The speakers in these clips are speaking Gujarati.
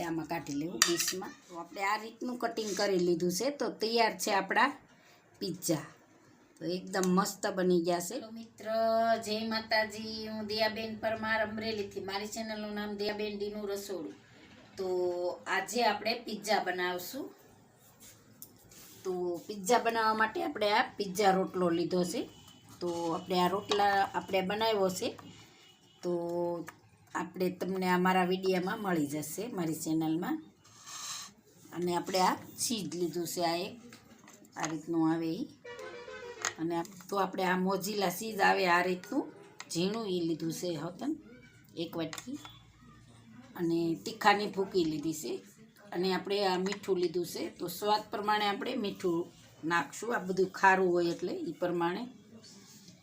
આપણે આમાં કાઢી લેવું ડીશમાં. તો આપણે આ રીતનું કટિંગ કરી લીધું છે. તો તૈયાર છે આપણા પિઝા. તો એકદમ મસ્ત બની ગયા છે. મિત્ર, જય માતાજી. હું દિયાબેન પરમાર અમરેલીથી. મારી ચેનલનું નામ દિયાબેન ડીનું રસોડું. તો આજે આપણે પિઝા બનાવશું. તો પિઝા બનાવવા માટે આપણે આ પિઝા રોટલો લીધો છે. તો આપણે આ રોટલા આપણે બનાવ્યો છે. તો આપણે તમને અમારા વિડીયામાં મળી જશે, મારી ચેનલમાં. અને આપણે આ ચીજ લીધું છે, આ એક. આ રીતનું આવે એ અને તો આપણે આ મોજીલા ચીજ આવે આ રીતનું. ઝીણું એ લીધું છે હોતન એક વાટકી. અને તીખાની ભૂકી લીધી છે. અને આપણે આ મીઠું લીધું છે. તો સ્વાદ પ્રમાણે આપણે મીઠું નાખશું. આ બધું ખારું હોય એટલે એ પ્રમાણે.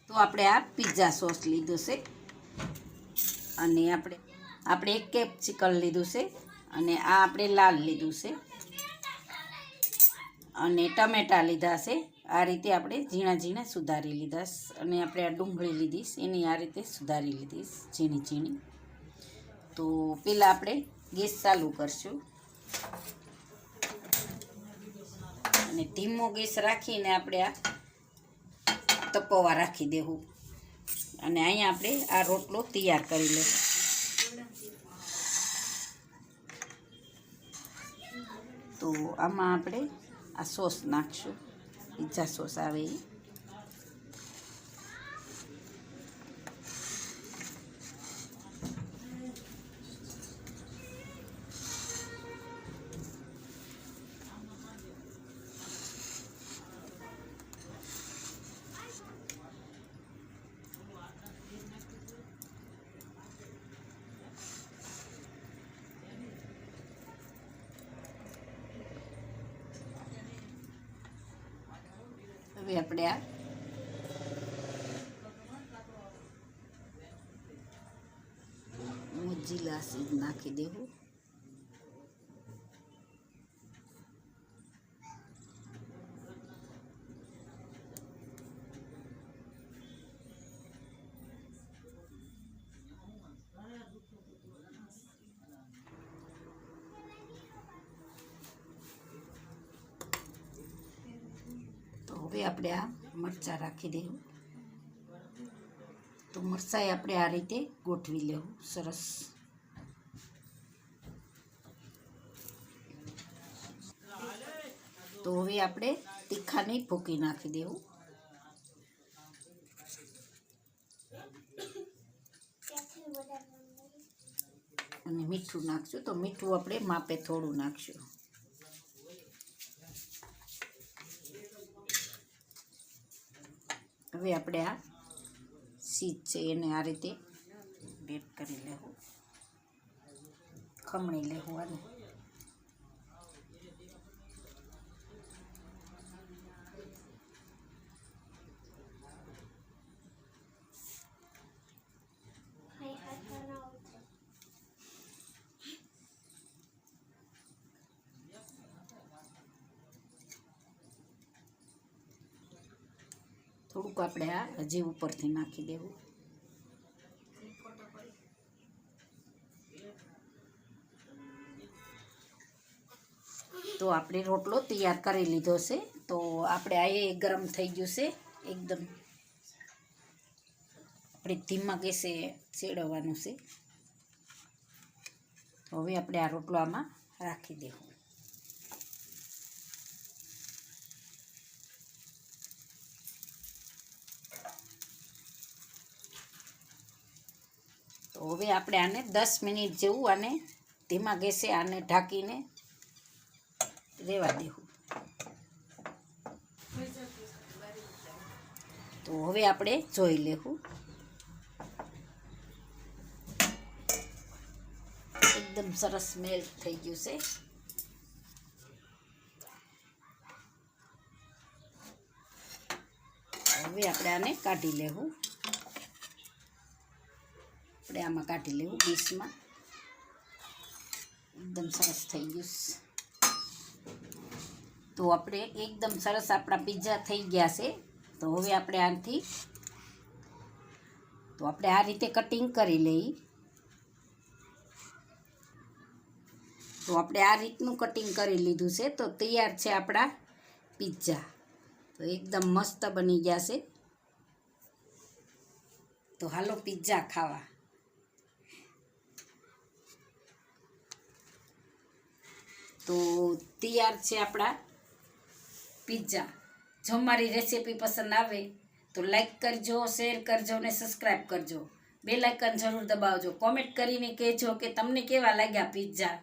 તો આપણે આ પીઝા સોસ લીધો છે. અને આપણે આપણે એક કેપ્સિકલ લીધું છે અને આ આપણે લાલ લીધું છે. અને ટમેટા લીધા છે. આ રીતે આપણે ઝીણા ઝીણા સુધારી લીધા અને આપણે આ ડુંગળી લીધીશ એની આ રીતે સુધારી લીધીશ ઝીણી ઝીણી. તો પહેલાં આપણે ગેસ ચાલુ કરશું. અને ધીમો ગેસ રાખીને આપણે આ તપવા રાખી દેવું. અને અહીંયા આપણે આ રોટલો તૈયાર કરી લઈશું તો આમાં આપણે આ સોસ નાખશું. પિઝા સોસ આવે એ. હવે આપણે આ મોજીલા સીધ નાખી દેવું. હવે આપણે આ મરચાં રાખી દેવું. તો મરચાંય આપણે આ રીતે ગોઠવી લેવું. સરસ. તો હવે આપણે તીખાની ભૂકી નાખી દેવું. અને મીઠું નાખશું. તો મીઠું આપણે માપે થોડું નાખશું. હવે આપણે આ સીજ છે એને આ રીતે બેટ કરી લેવું. ખમણી લેવું આને. થોડુંક આપણે આ હજી ઉપરથી નાખી દેવું. તો આપણે રોટલો તૈયાર કરી લીધો છે. તો આપણે આ ગરમ થઈ ગયું છે. એકદમ આપણે ધીમા ગેસે સેડવવાનું છે. તો હવે આપણે આ રોટલો આમાં રાખી દેવું. તો હવે આપણે આને દસ મિનિટ જેવું આને ધીમા ગેસે આને ઢાંકીને રહેવા દેવું. તો હવે આપણે જોઈ લેવું. એકદમ સરસ મેલ્ટ થઈ ગયું છે. હવે આપણે આને કાઢી લેવું. આપણે આમાં કાઢી લેવું ડીશમાં. એકદમ સરસ થઈ ગયું તો આપણે એકદમ સરસ આપણા પીઝા થઈ ગયા છે. તો હવે આપણે આનાથી તો આપણે આ રીતે કટિંગ કરી લઈ. તો આપણે આ રીતનું કટિંગ કરી લીધું છે. તો તૈયાર છે આપણા પિઝા તો એકદમ મસ્ત બની ગયા છે. તો હાલો પિઝા ખાવા. તો તૈયાર છે આપણા પીઝા જો મારી રેસીપી પસંદ આવે તો લાઈક કરજો શેર કરજો અને સબસ્ક્રાઈબ કરજો. બે લાઇકન જરૂર દબાવજો. કોમેન્ટ કરીને કહેજો કે તમને કેવા લાગ્યા પિઝા